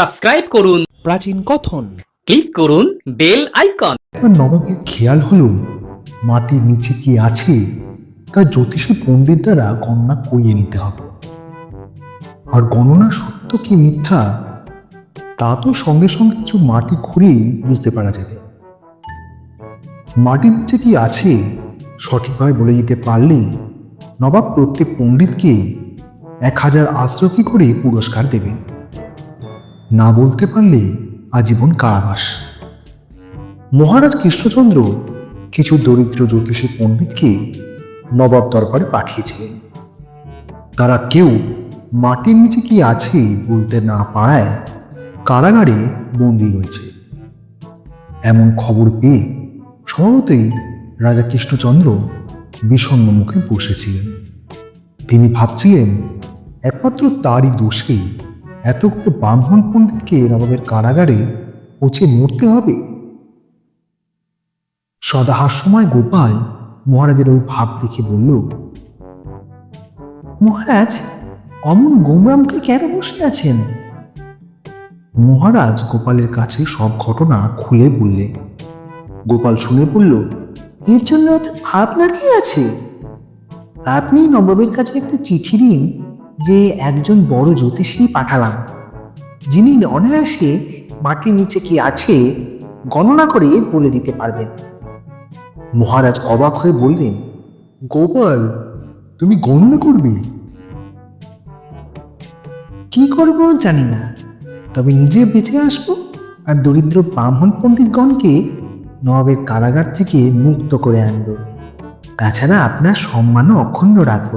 Subscribe করুন। প্রাচীন কথন। ক্লিক করুন বেল আইকন। এবার নবাবের খেয়াল হলো মাটির নিচে কি আছে তা জ্যোতিষী পণ্ডিত দ্বারা গণনা করিয়ে নিতে হবে। আর গণনা সত্য কি মিথ্যা তা তো সঙ্গে সঙ্গে কিছু মাটি খুঁড়েই বুঝতে পারা যাবে। মাটির নিচে কি আছে সঠিকভাবে বলে দিতে পারলে নবাব প্রত্যেক পণ্ডিতকে এক হাজার আশ্রফি করে পুরস্কার দেবেন। না বলতে পারলে আজীবন কারাবাস। মহারাজ কৃষ্ণচন্দ্র কিছু দরিদ্র জ্যোতিষী পণ্ডিতকে নবাব দরবারে পাঠিয়েছিলেন। তারা কেউ মাটির নিচে কি আছে বলতে না পারায় কারাগারে বন্দি রয়েছে। এমন খবর পেয়ে স্বভাবতই রাজা কৃষ্ণচন্দ্র বিষণ্ণ মুখে বসেছিলেন। তিনি ভাবছিলেন, একমাত্র তারই দোষেই এতগুলো ব্রাহ্মণ পণ্ডিতকে নবাবের কারাগারে পচে মরতে হবে? সদাহার সময় গোপাল মহারাজের ওই ভাব দেখে বলল, মহারাজ, অমন গোমরামকে কেন বসে আছেন? মহারাজ গোপালের কাছে সব ঘটনা খুলে বললে, গোপাল শুনে বলল, এর জন্য ভাবনার কি আছে? আপনি নবাবের কাছে একটা চিঠি দিন যে একজন বড় জ্যোতিষী পাঠালাম। যিনি অনায়াসে মাটির নিচে কি আছে গণনা করে বলে দিতে পারবেন। মহারাজ অবাক হয়ে বললেন, গোপাল, তুমি গণনা করবে? কি করব জানি না, তবে নিজে বেঁচে আসব আর দরিদ্র ব্রাহ্মণ পণ্ডিতগণকে নবাবের কারাগার থেকে মুক্ত করে আনব। তাছাড়া আপনার সম্মানও অক্ষুণ্ণ রাখব।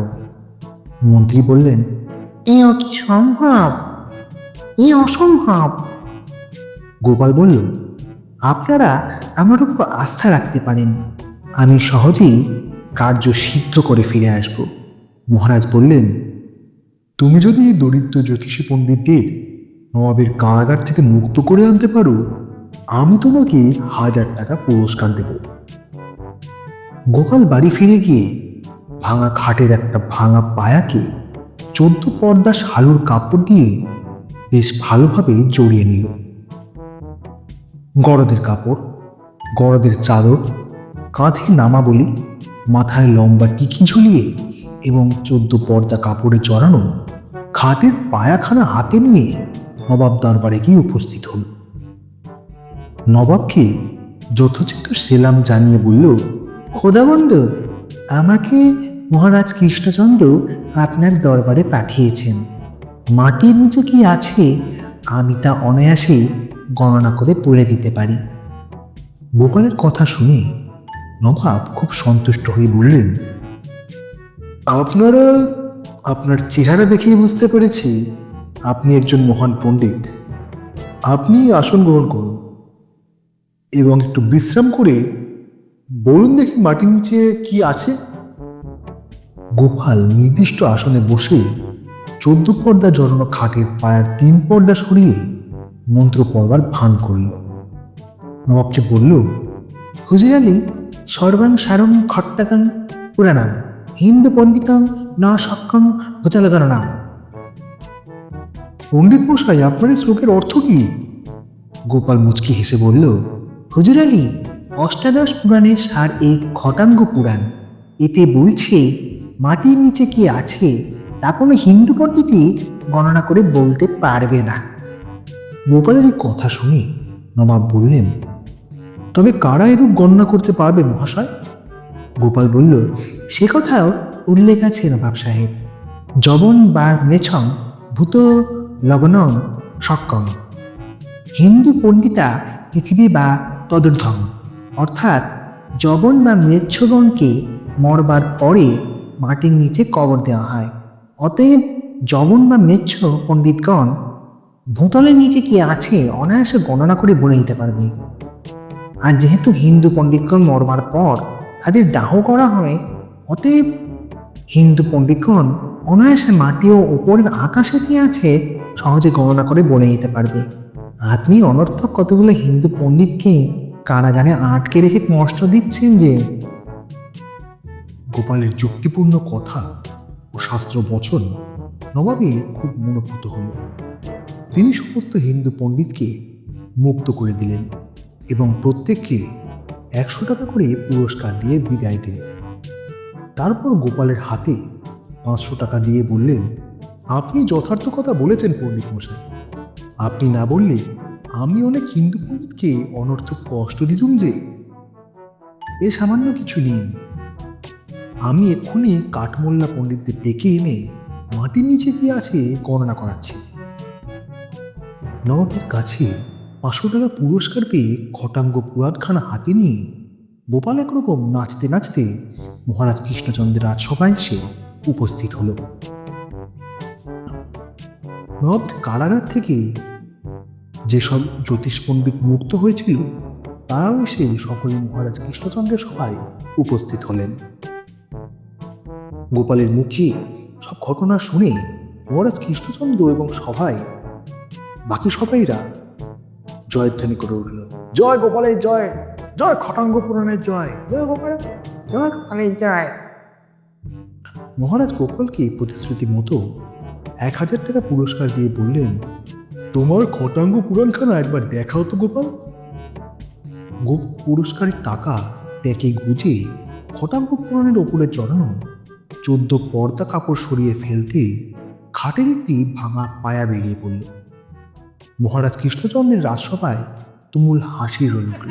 মন্ত্রী বললেন এ কি সম্ভব? এ অসম্ভব? গোপাল বলল আপনারা আমার উপর আস্থা রাখতে পারেন। আমি সহজেই কার্য সিদ্ধ করে ফিরে আসব। মহারাজ বললেন তুমি যদি এই দরিদ্র জ্যোতিষী পণ্ডিতদের নবাবের কারাগার থেকে মুক্ত করে আনতে পারো আমি তোমাকে হাজার টাকা পুরস্কার দেব। গোপাল বাড়ি ফিরে গিয়ে ভাঙা খাটের একটা ভাঙা পায়াকে চোদ্দ পর্দা শালুর কাপড় দিয়ে বেশ ভালোভাবে জড়িয়ে নিল। গরদের কাপড়, গরদের চাদর, কাঁধে নামাবলি, মাথায় লম্বা টিকি ঝুলিয়ে এবং চোদ্দ পর্দা কাপড়ে জড়ানো খাটের পায়াখানা হাতে নিয়ে নবাব দরবারে গিয়ে উপস্থিত হল। নবাবকে যথোচিত সেলাম জানিয়ে বলল খোদাবন্ধ আমাকে মহারাজ কৃষ্ণচন্দ্র আপনার দরবারে পাঠিয়েছেন। মাটির নিচে কি আছে, আমি তা অনায়াসে গণনা করে পড়ে দিতে পারি। গোপালের কথা শুনে নবাব খুব সন্তুষ্ট হয়ে বললেন, আপনারা আপনার চেহারা দেখেই বুঝতে পেরেছি আপনি একজন মহান পণ্ডিত। আপনি আসন গ্রহণ করুন এবং একটু বিশ্রাম করে বলুন দেখি মাটির নিচে কি আছে। গোপাল নির্দিষ্ট আসনে বসে চোদ্দ পর্দা জড়ানো খাটের পায়ের তিন পর্দা সরিয়ে মন্ত্র পড়বার ভান করল। নবাবকে বলল, হুজুর আলী, সর্বাং সারং খট্টাকাং পুরাণাং হিন্দু পণ্ডিতং না সক্ষং ভোচালগণনাম। পণ্ডিত মশাই, আপনার শ্লোকের অর্থ কি? গোপাল মুচকি হেসে বলল, হুজুর আলী, অষ্টাদশ পুরাণের সার এক খটাঙ্গ পুরাণ, এতে বলছে মাটির নিচে কি আছে, তা কোনো হিন্দু পণ্ডিতই গণনা করে বলতে পারবে না। গোপালের এই কথা শুনে নবাব বললেন, তবে কারা এরূপ গণনা করতে পারবে মহাশয়? গোপাল বলল, সে কথাও উল্লেখ আছে নবাব সাহেব। জবন বা মেছং ভূত লগ্নং সক্ষম হিন্দু পণ্ডিতা পৃথিবী বা তদর্ধম অর্থাৎ জবন বা মেচ্ছগণকে মরবার পরে মাটির নিচে কবর দেওয়া হয়। অতএব জবন বা মেচ্ছ পণ্ডিতগণ ভূতলের নিচে কি আছে অনায়াসে গণনা করে বলে দিতে পারবে। আর যেহেতু হিন্দু পণ্ডিতগণ মরবার পর তাদের দাহ করা হয়, অতএব হিন্দু পণ্ডিতগণ অনায়াসে মাটি ও উপরের আকাশে কি আছে সহজে গণনা করে বলে দিতে পারবে। আপনি অনর্থক কতগুলো হিন্দু পণ্ডিতকে কারাগারে আটকে রেখে কষ্ট দিচ্ছেন যে গোপালের যুক্তিপূর্ণ কথা ও শাস্ত্র বচন নবাবের খুব মনোভূত হল। তিনি সমস্ত হিন্দু পণ্ডিতকে মুক্ত করে দিলেন এবং প্রত্যেককে একশো টাকা করে পুরস্কার দিয়ে বিদায় দিলেন। তারপর গোপালের হাতে পাঁচশো টাকা দিয়ে বললেন, আপনি যথার্থ কথা বলেছেন পণ্ডিত মশাই। আপনি না বললে আমি অনেক হিন্দু পণ্ডিতকে অনর্থক কষ্ট দিতুম যে। এ সামান্য কিছু নিন। আমি এক্ষুনি কাঠমোল্লা পণ্ডিতদের ডেকে এনে মাটির নিচে কি আছে গণনা করাচ্ছি। নবাবের কাছে পাঁচশো টাকা পুরস্কার পেয়ে খটাঙ্গ পুরাটখানা হাতে নিয়ে গোপাল একরকম নাচতে নাচতে মহারাজ কৃষ্ণচন্দ্রের রাজসভায় এসে উপস্থিত হলো। নব কারাগার থেকে যেসব জ্যোতিষ পণ্ডিত মুক্ত হয়েছিল, তারাও এসে সকলে মহারাজ কৃষ্ণচন্দ্রের সভায় উপস্থিত হলেন। গোপালের মুখে সব ঘটনা শুনে মহারাজ কৃষ্ণচন্দ্র এবং সভায় বাকি সবাইরা জয়ধ্বনি করে উঠল। জয় গোপালের জয় জয় খটাঙ্গ পুরাণের জয়। জয় গোপালের জয় গোপালের জয়। মহারাজ গোপালকে প্রতিশ্রুতি মতো এক হাজার টাকা পুরস্কার দিয়ে বললেন তোমার খটাঙ্গ পুরাণখানা একবার দেখাও তো গোপাল। পুরস্কারের টাকা ট্যাকে গুজে খটাঙ্গ পুরাণের ওপরে চড়ানো চোদ্দ পর্দা কাপড় সরিয়ে ফেলতে খাটের একটি ভাঙা পায়া বেরিয়ে পড়ল। মহারাজ কৃষ্ণচন্দ্রের রাজসভায় তুমুল হাসির উঠল